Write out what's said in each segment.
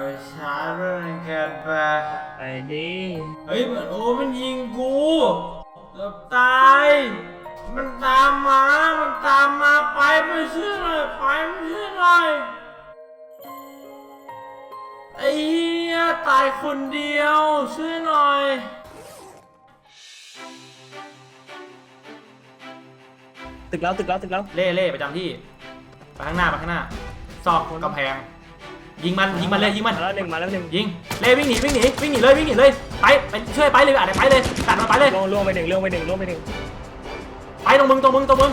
ไปชาร์จมันแค่ไปไปดิเฮ้ยมันโอ้มันยิงกูเกือบตาย มันตามมา มันตามมาไปไม่ช่วยหน่อยไปไม่ช่วยหน่อยไอ้เหี้ยตายคนเดียวช่วยหน่อยตึกแล้วตึกแล้วตึกแล้ว เล่เล่ประจำที่ ไปข้างหน้าไปข้างหน้าซอกกำแพง ยิงมันยิงมันเลยยิงมันมาแล้วหนึ่งมาแล้วหนึ่งยิงเล่วิ่งหนีวิ่งหนีวิ่งหนีเลยวิ่งหนีเลยไปไปช่วยไปเลยอะไปเลยตัดมันไปเลยล่วงล่วงไปหนึ่งล่วงไปหนึ่งล่วงไปหนึ่งไปตรงมึงตรงมึงตรงมึง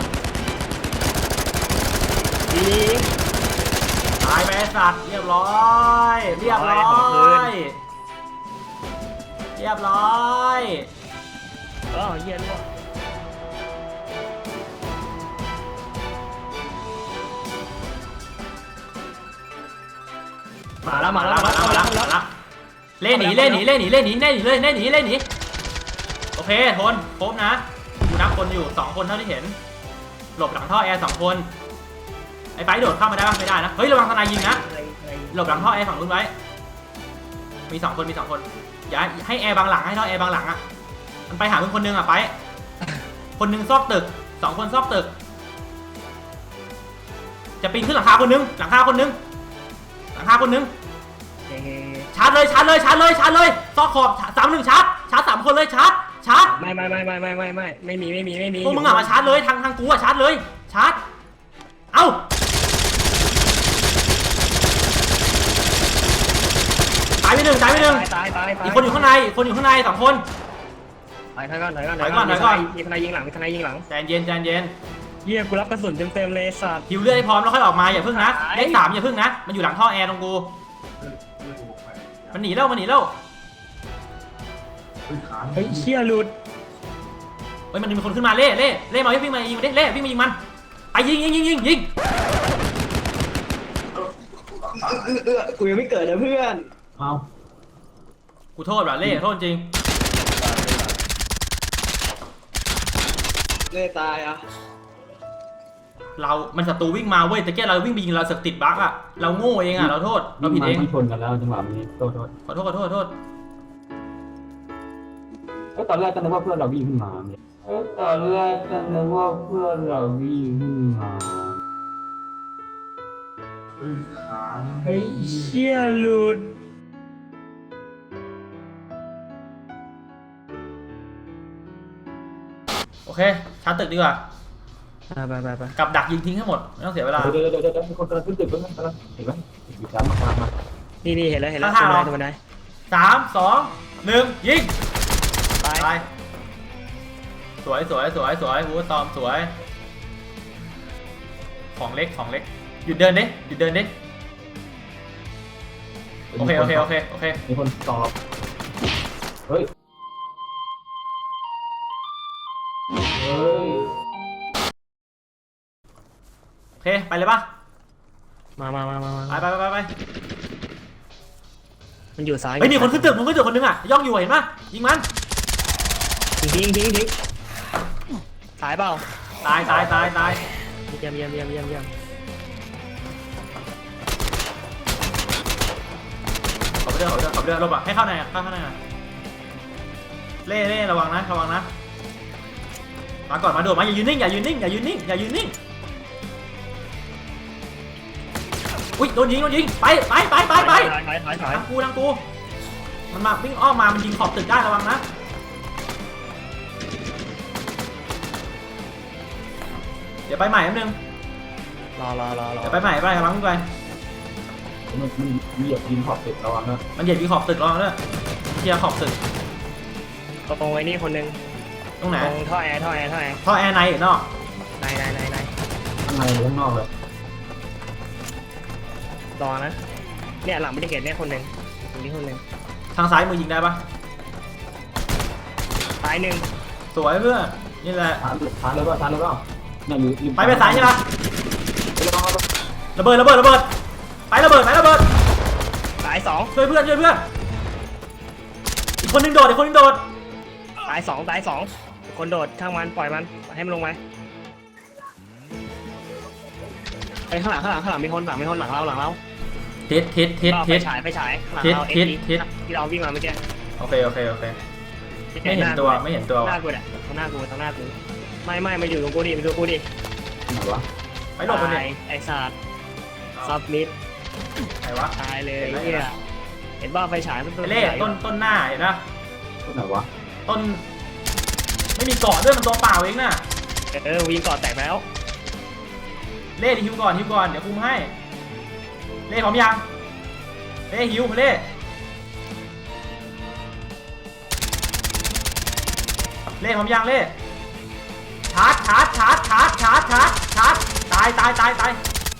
ยิงตายไปไอ้สัตว์เรียบร้อยเรียบร้ของคือนยเรียบร้อยอ๋อเยี่ยล่วง มาแล้วมาแล้วมาแล้วมาแล้วมาแล้วเล่หนีเล่หนีเล่หนีเล่หนีเล่หนีเลยเล่หนีเล่หนีโอเคทนครบนะกูนับคนอยู่สองคนเท่าที่เห็น หลบหลังท่อแอร์สองคนไอ้ไปโดดเข้ามาได้ปะไม่ได้นะเฮ้ยระวังทนายยิงนะอะไรอะไรหลบหลังท่อแอร์ฝั่งนู้นไว้มีสองคนมีสองคนอย่าให้แอร์บางหลังให้ท่อแอร์บางหลังอะมันไปหามึงคนนึงอะไป คนนึงซอกตึกสองคนซอกตึก จะปีนขึ้นหลังคาคนนึงหลังคาคนนึงหลังคาคนนึงเฮ้ ชาร์จเลยชาร์จเลยชาร์จเลยชาร์จเลยซอกขอบสามหนึ่งชาร์จชาร์จสามคนเลยชาร์จชาร์จไม่ไม่ไม่ไม่ไม่ไม่ไม่ไม่มีไม่มีไม่มีพวกมึงอะมาชาร์จเลยทางทางกูอะชาร์จเลยชาร์จเอ้าตายไปหนึ่งตายไปหนึ่งตายตายตายอีกคนอยู่ข้างในอีกคนอยู่ข้างในสองคนถอยถอยก่อนถอยก่อนถอยก่อนถอยก่อนมีทนายยิงหลังมีทนายยิงหลังใจเย็นใจเย็นเยี่ยกูรับกระสุนเต็มเต็มเลยสัตว์หิวเลือดให้พร้อมแล้วค่อยออกมาอย่าพึ่งนะยเลขสามอย่าพึ่งนะมันอยู่หลังท่อแอร์ตรงกู มันหนีแล้วมันหนีแล้วเฮ้ยเชี่ยหลุดเฮ้ยมันมีคนขึ้นมาเล่เล่เล่มาวิ่งมายิงมันเล่เล่วิ่งมายิงมันไปยิงยิงยิงยิงยิงกูยังไม่เกิดนะเพื่อนเอากูโทษว่ะเล่โทษจริงเล่ตายอะ เรามันศัตรูวิ่งมาเว้ยแต่แกเราวิ่งไปยิงเราเสึกติดบั๊กอะเราโง่เองอะเราโทษเราผิดเองวิ่งมาชนกันแล้วจังหวะนี้โทษโทษขอโทษขอโทษขอโทษก็ตอนแรกก็นึกว่าเพื่อนเราวิ่งขึ้นมาเนี่ยก็ตอนแรกก็นึกว่าเพื่อนเราวิ่งขึ้นมาเฮ้ยเชี่ยหลุดโอเคชาร์จตึกดีกว่า ไปไปไปกลับดักยิงทิ้งให้หมดไม่ต้องเสียเวลา เดี๋ยวเดี๋ยวเดี๋ยวเดี๋ยวมีคนกำลังขึ้นตึกแล้วนะกำลังเห็นไหมอยู่ตามมาตามมานี่นี่เห็นแล้วเห็นแล้วข้าทำงไมๆทำไมได้สามสองหนึ่งยิงตายไปสวยสวยสวยสวยหูตอมสวย ของเล็กของเล็กหยุดเดินดิหยุดเดินดิโอเคโอเคโอเคโอเคมีคนตอบเฮ้ยเฮ้ย เคไปเลยปะมามามามามาไปไปไปไปไปมันอยู่ซ้ายเฮ้ยนี่คนขึ้นตึกมันขึ้นตึกคนนึงอะย่องอยู่เห็นปะยิงมันทิ้งทิ้งทิ้งตายเปล่าตายตายตายตายเยี่ยมเยี่ยมเยี่ยมเยี่ยมเยี่ยมขอไปเดินขอไปเดินขอไปเดินหลบอะให้เข้าในอะเข้าข้างในอะเล่เล่ระวังนะระวังนะมาก่อนมาโดดมาอย่ายืนนิ่งอย่ายืนนิ่งอย่ายืนนิ่งอย่ายืนนิ่ง อุ้ยโดนยิงโดนยิงไปไปไปไปไปถอยถอยถอยถอยทางกูทางกูมันมาวิ่งอ้อมมามันยิงขอบตึกได้ระวังนะเดี๋ยวไปใหม่แป๊บนึงรอรอรอรอเดี๋ยวไปใหม่ไปกำลังวิ่งไปมันมันเหยียบยิงขอบตึกระวังนะมันเหยียบยิงขอบตึกระวังด้วยเคลียร์ขอบตึกตรงไอ้นี่คนหนึงตรงไหนตรงท่อแอร์ท่อแอร์ท่อแอร์ท่อแอร์ในหรือนอกในในในในข้างในหรือข้างนอกเลย รอนะ เนี่ยหลังไม่ได้เห็นเนี่ยคนหนึงตรงนี้คนหนึงทางซ้ายมือยิงได้ปะซ้ายหนึ่งสวยเพื่อนนี่แหละทานทานเลยป่ะทานเลยป่ะเนี่ยอยู่อยู่ไปไปซ้ายใช่ปะไปลองเอาระเบิดระเบิดระเบิดไประเบิดไประเบิดซ้ายสองช่วยเพื่อนช่วยเพื่อนอีกคนหนึงโดดอีกคนหนึงโดดซ้ายสองซ้ายสองคนโดดช่างมันปล่อยมันให้มันลงไป ไปข้างหลังข้างหลังข้างหลังมีคนหลังมีคนหลังเราหลังเราทิศทิศทิศก็ทิศไปฉายไปฉายหลังทิศเราทิศเอ็กทิศ ที่เราวิ่งมาเมื่อกี้โอเคโอเคโอเค ไม่เห็นตัวไม่เห็นตัวหน้าว่ะกูเนี่ยตรงหน้ากูตรงหน้ากูไม่ไม่มาอยู่ตรงกูดิมาดูกูดิไหนวะไปหลบมันตาดิยไอ้สัตว์ซับมิดไหนวะตายเลยเห็นไหมเฮียเห็นว่าไฟฉายมันไอ้เล่ต้นต้นหน้าเห็นปะตัวไหนวะต้น ไม่มีเกาะด้วยมันตัวเปล่าเองน่ะเออวิ่งก่อนแตกแล้ว เล่ดิฮิวก่อนฮิวก่อนเดี๋ยวคุมให้ เล่พร้อมยัง เล่ฮิวมาเล่เล่พร้อมยังเล่ชาร์จชาร์จชาร์จชาร์จชาร์จชาร์จชาร์จตายตายตายตาย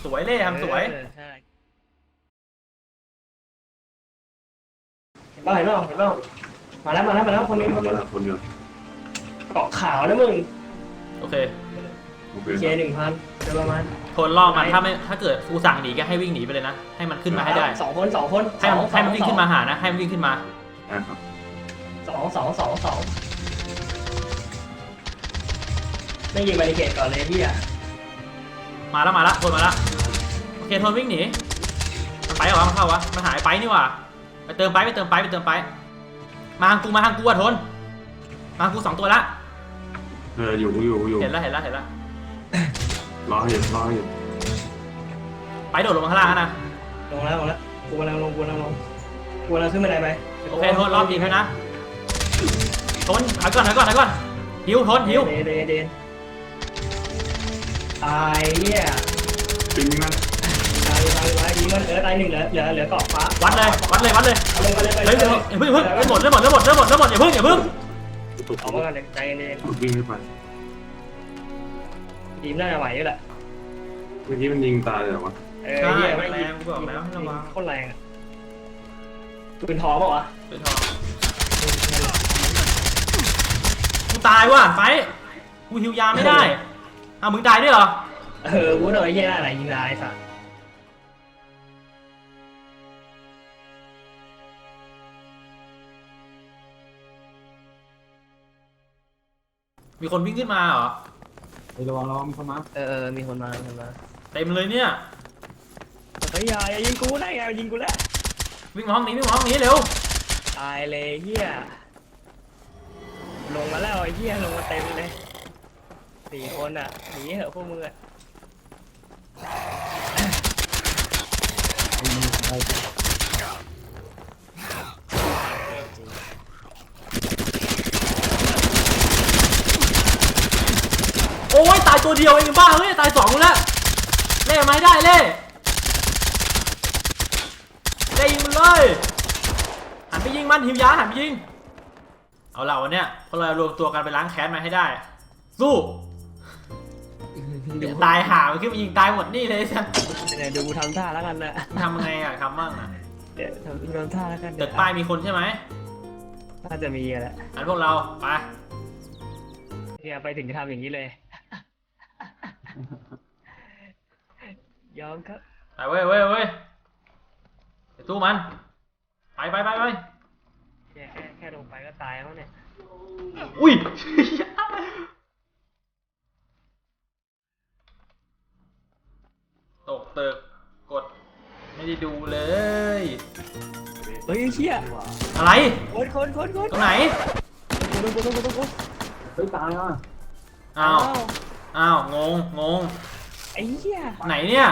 สวยเล่ทำสวยเออใช่เห็นป่ะเห็นป่ะเห็นป่ะมาแล้วมาแล้วมาแล้วคนนี้คนนี้คนเดียวเกาะขาวนะมึงโอเคโอ เคเคหนึ่งพันโดยประมาณทนล่อมันถ้าไม่ถ้าเกิดกูสั่งหนีก็ให้วิ่งหนีไปเลยนะ ให้มันขึ้นมาให้ได้สองคนสองคนให้มันสอให้มันวิ่งสอขึ้นมาหานะ ให้มันวิ่งขึ้นมาได้ครับสองสองสองสองไม่ยิงบาริเกตก่อนเลยพี่อะมาแล้วมาแล้วทนมาแล้วโอเคทนวิ่งหนีมันไปเหรอวะมันเข้าวะมันหายไปนี่หว่าไปเติมไปไปเติมไปไปเติมไป มาทางกูมาทางกูอะทนมาทางกูสองตัวละเอออยู่อยู่อยู่เห็นแล้วเห็นแล้วเห็นแล้ว รอเห็นรอเห็นไปโดดลงมาข้างล่างนะ ลงแล้วลงแล้วกูกำลังลงกูกำลังลงกูกำลังขึ้นบันไดไปโอเคทนรอบยิงแล้วนะทนถอยก่อนถอยก่อนถอยก่อนหิวทนหิวเดนเดนเดนตายเนี่ยปิงนะตายตายตายยิงมันเออตายหนึ่งเหลือเหลือเหลือเกาะฟ้าวัดเลยวัดเลยวัดเลยเอาลงไปเลยไปเฮ้ยเลเดี๋ยวยเพิ่งเพิ่งเพิ่งหมดเริ่มหมดเริ่มหมดเริ่มหมดเริ่มหมดเริ่มหมดอย่าเพิ่งอย่าเพิ่งตกเอามาก่อนเลยใจเย็นวิ่งขึ้นไปๆ ทีมน่าจะไหวอยู่แหละเมื่อกี้มันยิงตายเลยเหรอวะเออใช่เหี้ยมันไม่แรงกูบอกแล้วให้ระวัง โคตรแรงอะปืนทองเปล่าวะปืนทองกูตายว่ะไฟกูฮิวยาไม่ได้อ้าวมึงตายด้วยเหรอเออกูโดนไอ้เหี้ยอะไรยิงตายสัสมีคนวิ่งขึ้นมาเหรอ ไประวังระวังมีคนมาเออเออมีคนมามีคนมาเต็มเลยเนี่ย เฮ้ยอย่าอย่ายิงกูนะอย่ายิงกูแล้ววิ่งมาห้องนี้วิ่งมาห้องนี้เร็ว ตายเลยเฮียลงมาแล้วไอ้เฮียลงมาเต็มเลยสี่คนอะหนีเหอะพวกมึงอะโอ้ยตายตัวเดียวเองบ้าเฮ้ยตายสองแล้วเล่มาให้ได้เล่เล่ยิงมันเลยหันไปยิงมันหิวยาหันไปยิงเอาเราวันเนี้ยพวกเรารวมตัวกันไปล้างแค้นมาให้ได้ สู้เดี๋ยวตายห่ามันขึ้นมายิงตายหมดนี่เลยจ้ะเดี๋ยวดูกูทำท่าแล้วกันนะทำไงอะทำบ้างอะเดี๋ยวทำทำท่าแล้วกันตึกป้ายมีคนใช่ไหมน่าจะมีแหละอันพวกเราไปเฮียไปถึงจะทำอย่างนี้เลย ยอมครับ ไปเว้ยเว้ยเว้ยไปสู้มัน ไปไปไปไปเฮียแค่แค่ลงไปก็ตายแล้วเนี่ย อุ้ยตกตึกกด ไม่ได้ดูเลย เฮ้ยเฮียอะไร คนคนคนคนตรงไหนกูดูกูดูกูดูกูเฮ้ยตายอะอ้าว อ้าวงงงงไอ้เหี้ยไหนเนี่ย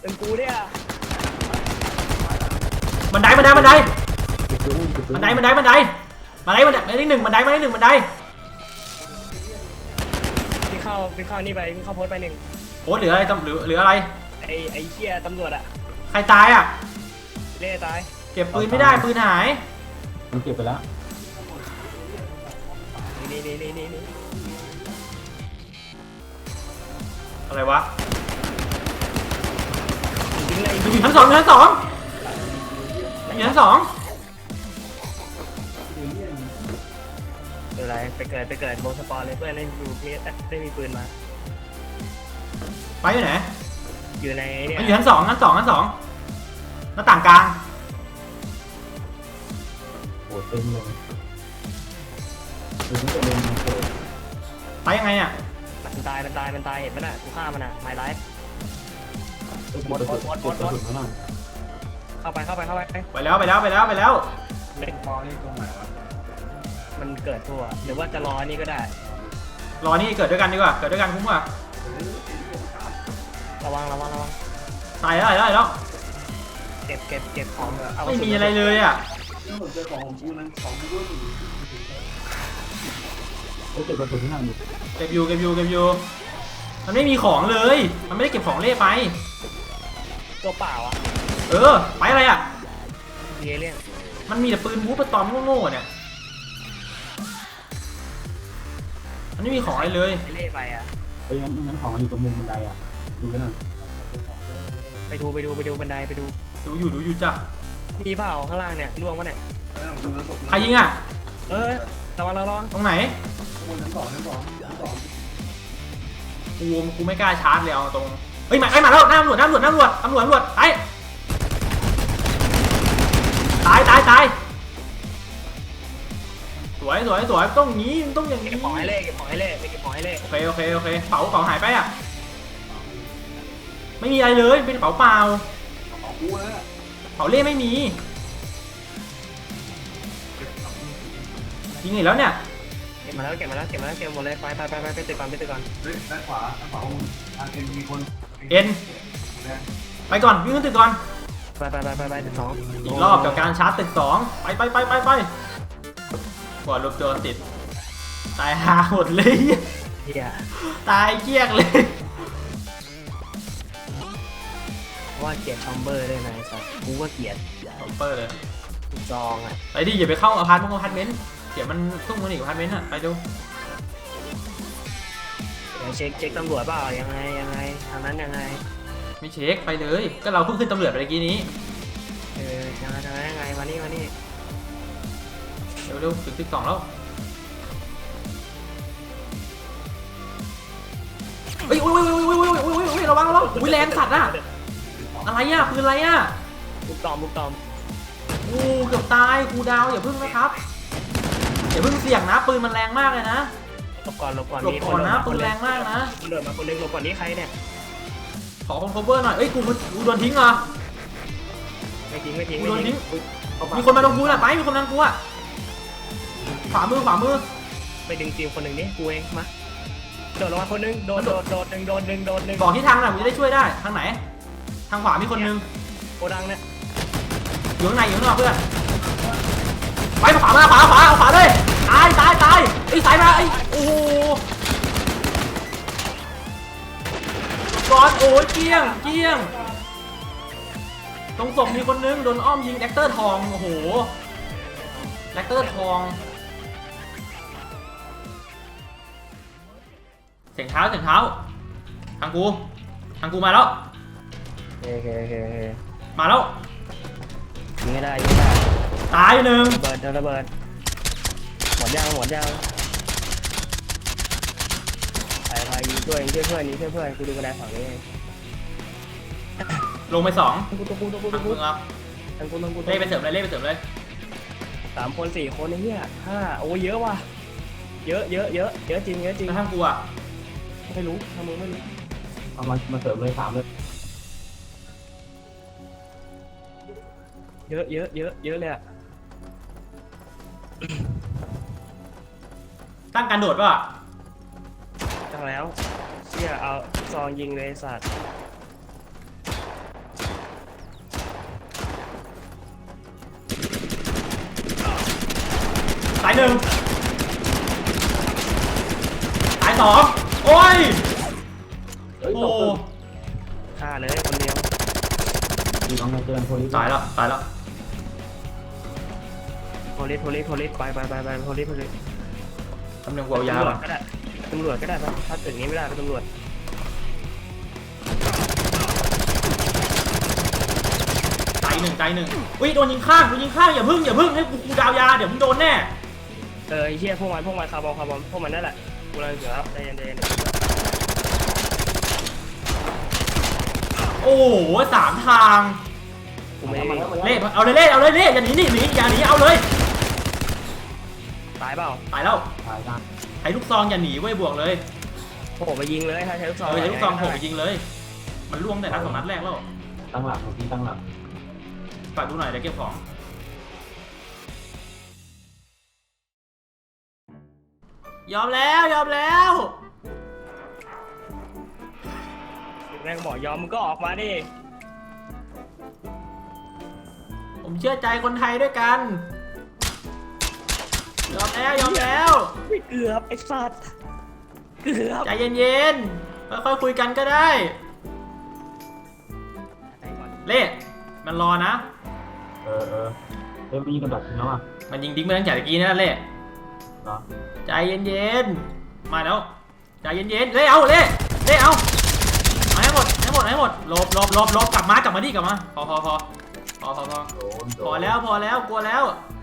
เป็นกูเนี่ยบันไดบันไดบันไดเก็บปืนเก็บปืนบันไดบันไดบันไดบันไดบันไดบันไดหนึ่งบันไดบันไดหนึ่งบันไดพี่เข้าพี่เข้านี่ไปพี่เข้าโพสต์ไปหนึ่งโอ้เหลืออะไรตำหรือเหลืออะไรไอ้ไอ้เหี้ยตำรวจอะใครตายอะเล่ตายเก็บปืนไม่ได้ปืนหายมันเก็บไปแล้วนี่นี่นี่นี่ อะไรวะยิงเลยอยู่ชั้นสองอยู่ชั้นสองอยู่ชั้นสองเดี๋ยวอะไรไปเกิดไปเกิดโบสปอร์เลยเพื่อนเล่นดูพี่ได้มีปืนมา ไปอยู่ไหนอยู่ในเนี่ยมันอยู่ชั้นสองชั้นสองชั้นสองหน้าต่างกลางโอ้เต็มเลยปืนจะเล่นมันเกิดไปยังไงอะ มันตายมันตายมันตายเห็นปะน่ะกูฆ่ามันอะไมไลฟ์ หมดหมดหมดหมดหมดหมดเข้าไปเข้าไปเข้าไปไปแล้วไปแล้วไปแล้วไปแล้ว เล่นปอนี่ตรงไหนวะมันเกิดทั่ว หรือว่าจะรอนี่ก็ได้ รอนี่เกิดด้วยกันดีกว่าเกิดด้วยกันคุ้มกว่าระวังระวังระวังตายแล้วตายแล้วตายแล้วเก็บเก็บเก็บของเอาไม่มีอะไรเลยอะนี่ผมเจอของของกูนั้นของกูด้วย โอ้เก็บกระสุนที่นั่นอยู่เก็บอยู่เก็บอยู่เก็บอยู่มันไม่มีของเลย มันไม่ได้เก็บของเล่ไป ตัวเปล่าอะเออ ไปอะไรอะเยเลี่ยนมันมีแต่ปืนบู๊ปะตอมโง่ๆเนี่ย มันไม่มีของอะไรเลยไปเล่ไปอะเอ้ยงั้นงั้นของมันอยู่ตรงมุมบันไดอะดูกันหน่อยไปดูไปดูไปดูบันไดไปดู ดูอยู่ดูอยู่จ้ะมีเปล่าข้างล่างเนี่ยล่วงวะเนี่ย ใครยิงอะ เออระวังระวังตรงไหน ชั้นสองชั้นสองชั้นสองกูกูไม่กล้าชาร์จเลยเอาตรงเฮ้ยมาไอ้ยมาแล้วหน้าตำรวจหน้าตำรวจหน้าตำรวจตำรวจตำรวจไปตายตายตายสวยสวยสวยต้องอย่างนี้ต้องอย่างนี้เก็บของให้เล่เก็บของให้เล่ไปเก็บของให้เล่โอเคโอเคโอเคเป๋าเป๋าหายไปอะไม่มีอะไรเลยเป็นกระเป๋าเปล่าของกูนะเป๋าเล่ไม่มียิงอีกแล้วเนี่ยเก็บมาแล้วเก็บมาแล้วเก็บมาแล้วเก็บหมดเลยไปไปไปไปไปตึกก่อนไปตึกก่อนเฮ้ยด้านขวาด้านขวาของทางเอ็นมีคนเอ็นไปก่อนวิ่งขึ้นตึกก่อนไปไปไปไปไปตึกสองอีกรอบกับการชาร์จตึกสองไปไปไปไปไปกว่าลบโจรติดตายหาหมดเลยเฮียตายเกลี้ยงเลยว่าเกลียดคอมเบอร์ด้วยนะไอ้สัสกูก็เกลียดคอมเปอร์เลยจองอะไปดิอย่าไปเข้าอพาร์ตเมนต์อพาร์ตเมนต์ เดี๋ยวมันซุ่มกันอีกอพาร์ตเมนต์อะไปดูเดี๋ยวเช็คเช็คตำรวจเปล่ายังไงยังไงทางนั้นยังไงไม่เช็คไปเลย ก็เราเพิ่งขึ้นตำรวจไปเมื่อกี้นี้เออยังไงยังไงยังไงมานี่มานี่เร็วเร็วถึงตึกสองแล้วเฮ้ยอุ้ยอุ้ยอุ้ยอุ้ยอุ้ยอุ้ยอุ้ยระวังระวังอุ้ยแรงสัตว์อะอะไรอะปืนอะไรอะบุกตอมบุกตอมกูเกือบตายกูดาวอย่าพึ่งนะครับ อย่าพึ่งเสี่ยงนะ ปืนมันแรงมากเลยนะหลบก่อนหลบก่อนหลบก่อนนะปืนแรงมากนะคนเดินมาคนนึงหลบก่อนนี่ใครเนี่ยขอคน cover หน่อยเอ้ยกูกูโดนทิ้งเหรอไม่ทิ้งไม่ทิ้งกูไม่โดนทิ้ทิ้งงมีคนมาตรงกูน่ะไปมีคนมาตรงกูอะขวามือขวามือไปดึงฟิวคนหนึ่งนี่กูเองมาโดดลงมาคนนึงโดดโดดโดดหนึ่งโดดหนึ่งโดดหนึ่งบอกที่ทางหน่อยกูจะได้ช่วยได้ทางไหน ทางขวามีคนนึงโกดังเนี่ยอยู่ข้างในอยู่ข้างนอกเพื่อน ไปขวามาขวาขวาเอาขวาเลยตายตายตายไอ้ยสายมาไอ้โอ้โหก่อนโอ้ยเกลี้ยงเกลี้ยง ตรงศพมีคนนึงโดนอ้อมยิงแดกเตอร์ทองโอ้โหแดกเตอร์ทองเสียงเท้าเสียงเท้าทางกูทางกูมาแล้วโอเคโอเคโอเคมาแล้วยิงไม่ได้ยิงไม่ได้ ตายหนึ่งระเบิดโดนระเบิดหมดยังหมดยังไปไปยิงช่วยยิงช่วยเพื่อนยิงช่วยเพื่อนกูดูกระดาษฝั่งนี้เองลงไปสองกูตัวกูตัวกูทาตัวงกูมึงเอาทางกูทางกูเล่ไปเสริมเลยเล่ไปเสริมเลยสามคนสี่คนไอ้เหี้ยห้าโอ้เยอะว่ะเยอะเยอะเยอะเยอะจริงเยอะจริงแล้วทางกูอะไม่รู้ทางมึงไม่รู้เอามามาเสริมเลยสามเลยเยอะเยอะเยอะเยอะเลยอะ ตั้งการโดดป่ะจังแล้วเชี่ยเอาซองยิงเลยไอ้สัตว์สายหนึ่งสายสองโอ้ยเฮ้ยโอ้ตกตึกฆ่าเลยคนเดียว มีน้องในเจอโพลิสตายแล้ว ตายแล้ว โพลิสโพลิสโพลิสไปไปไปไปโพลิสโพลิสตำแหน่งกูเอายาตำรวป่ะจก็ได้ตำรวจก็ได้ปะถ้าตึกนี้ไม่ได้เป็นตำรวจตายหนึ่งตายหนึ่งอุ้ยโดนยิงข้างโดนยิงข้างอย่าพึ่งอย่าพึ่งให้กูกูดาวยาเดี๋ยวมึงโดนแน่เออไอ้เหี้ยพวกมันพวกมันคาร์บอนคาร์บอนพวกมันนั่นแหละกูเลยเสือใจเย็นใจเย็นโอ้โหสามทาง กูไม่ได้มาแล้วมาเล่แล้วเอาเลยเล่เอาเลยเล่อย่าหนีนี่หนีอย่าหนีเอาเลยตายเปล่าตายแล้วตายตายใช้ลูกซองอย่าหนีเว้ยบวกเลยโอ้โหไปยิงเลยถ้าใช้ลูกซองเออใช้ลูกซองโผล่ไปยิงเลย มันล่วงแต่นัดสองนัดแรกแล้วตั้งหลักของพี่ตั้งหลักฝากดูหน่อยเดี๋ยวเก็บของยอมแล้วยอมแล้วแม่งบอกยอมมึงก็ออกมาดิ ผมเชื่อใจคนไทยด้วยกัน ยอมแล้วยอมแล้วไม่เกือบไอ้สัตว์เกือบใจเย็นๆค่อยๆคุยกันก็ได้ไปก่อนเล่มันรอนะ เออเออเริ่มมีกระดับแล้วอะมันยิงดิ้งมาตั้งแต่ตะกี้นะเล่เนาะใจเย็นๆ มาแล้วใจเย็นๆ เล่เอาเล่เล่เอาเอาให้หมดให้หมดให้หมดหลบหลบหลบหลบกลับมากลับมาดิกลับมาพอพอพอพอพอพอโดนโดนพอแล้วพอแล้วกลัวแล้วผม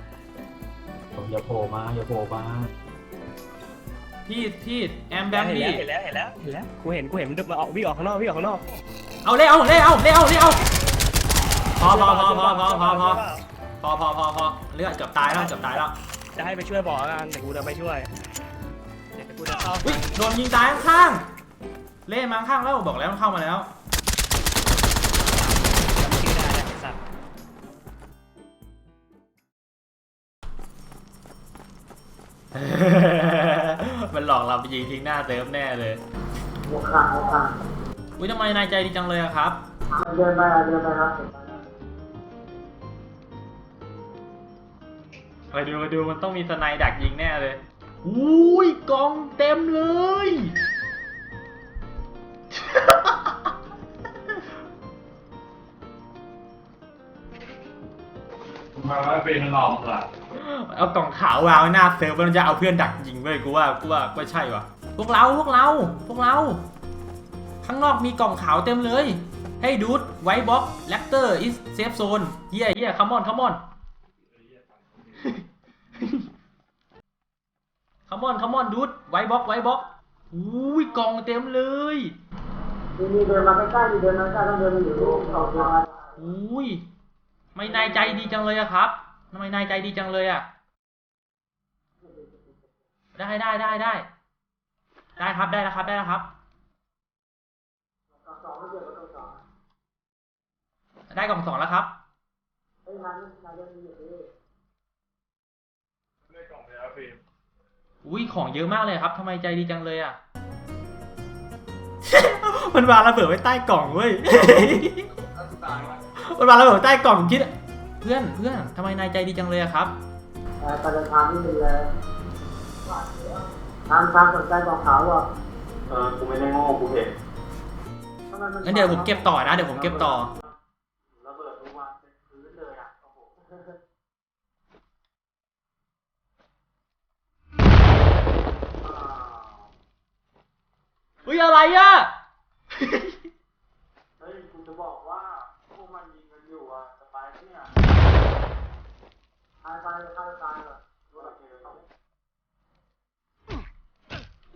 อย่าโผล่มาอย่าโผล่มาพี่พี่แอมแบมเห็นพี่แล้วเห็นแล้วเห็นแล้วเห็นแล้วกูเห็นกูเห็นมันมาออกวิ่งออกข้างนอกวิ่งออกข้างนอกเอาเล่เอาเล่เอาเล่เอาเล่เอาพอพอพอพอพอพอพอพอพอพอพอเลือดเกือบตายแล้วเกือบตายแล้วจะให้ไปช่วยบอกแล้วกันแต่กูจะไปช่วยเดี๋ยวกูจะเข้าอุ้ยโดนยิงตายข้างๆเล่มาข้างๆแล้วบอกแล้วมันเข้ามาแล้ว มันหลอกเราไปยิงทิ้งหน้าเซิร์ฟแน่เลยโมคะโมคะอุ้ยทำไมนายใจดีจังเลยอะครับ เดินไปเดินไปครับไปดูไปดูมันต้องมีสไนด์ดักยิงแน่เลยอุ้ยกองเต็มเลย มาว่าเป็นหลอกล่ะ เอากล่องขาววางไว้หน้าเซิร์ฟมันจะเอาเพื่อนดักยิงเว้ยกูว่ากูว่าก็ใช่วะพวกเราพวกเราพวกเรา ข้างนอกมีกล่องขาวเต็มเลยให้ดูดไวบ็อกแลคเตอร์อิสเซฟโซนเฮียเฮียคัมมอนคัมมอนคัมมอนคัมมอนดูดไวบ็อกไวบ็อกอุ้ยกล่องเต็มเลยมีมีเดินมาใกล้ๆมีเดินมาใกล้ต้องเดินมาอยู่รูปสองตัวอุ้ยไม่นายใจดีจังเลยอะครับ ทำไมนายใจดีจังเลยอะได้ได้ได้ได้ ได้ครับได้แล้วครับได้แล้วครับสองไม่เกี่ยวกับตัวสองได้กล่องสองแล้วครับเฮ้ยมันมันยังมีอยู่ดีอุ้ยของเยอะมากเลยครับทำไมใจดีจังเลยอะมันวางระเบิดไว้ใต้กล่องเว้ย มันวางระเบิดไว้ใต้กล่องคิด เพื่อนเพื่อนทำไมนายใจดีจังเลยอะครับแต่ประเด็นทางนี่เลยทางทางสนใจกองขาวอะเออกูไม่ได้โง่กูเห็นงั้นเดี๋ยวผมเก็บต่อนะ เดี๋ยวผมเก็บต่อระเบิดทุกวันเป็นพื้นเลยอะโอ้โหอุ้ยอะไรอะ เฮ้ยกูจะบอกว่าพวกมันยิงกันอยู่อะจะไปเนี่ยตายไปตายตายเลยรู้หลักเกณฑ์เขา อุ้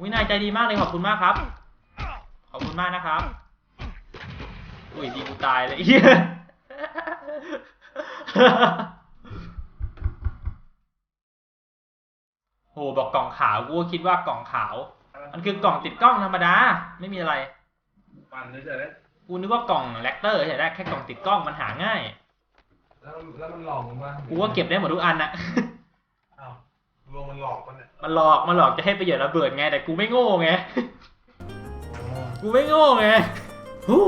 ยนายใจดีมากเลยขอบคุณมากครับ ขอบคุณมากนะครับ อุ้ยดีกูตายเลยเหี้ยโหบอกกล่องขาวกูคิดว่ากล่องขาว มันคือกล่องติดกล้องธรรมดา ไม่มีอะไรปันเฉยกูนึกว่ากล่องแรคเตอร์ใช่ไหมแค่กล่องติดกล้องมันหาง่าย แล้วแล้วมันหลอกมึงปะกูว่าเก็บได้หมดทุกอันนะอ้าวรวมมันหลอกปะเนี่ยมันหลอกมันหลอกจะให้ประโยชน์ระเบิดไง แต่กูไม่โง่ไงกูไม่โง่ไงฮู้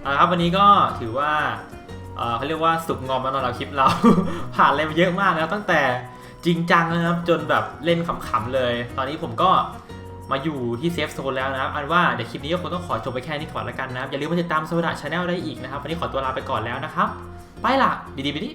เอาละครับวันนี้ก็ถือว่าเอ่อเขาเรียกว่าสุกงอมแล้วเนอะเราคลิปเรา ผ่านอะไรมาเยอะมากนะครับตั้งแต่จริงจังนะครับ จนแบบเล่นขำๆเลย ตอนนี้ผมก็มาอยู่ที่เซฟโซนแล้วนะครับ อันว่าเดี๋ยวคลิปนี้ก็คงต้องขอจบไปแค่นี้ก่อนแล้วกันนะครับ อย่าลืมมาติดตามสวัสดีชาแนลได้อีกนะครับ วันนี้ขอตัวลาไปก่อนแล้วนะครับ ไปละดีๆไปดิ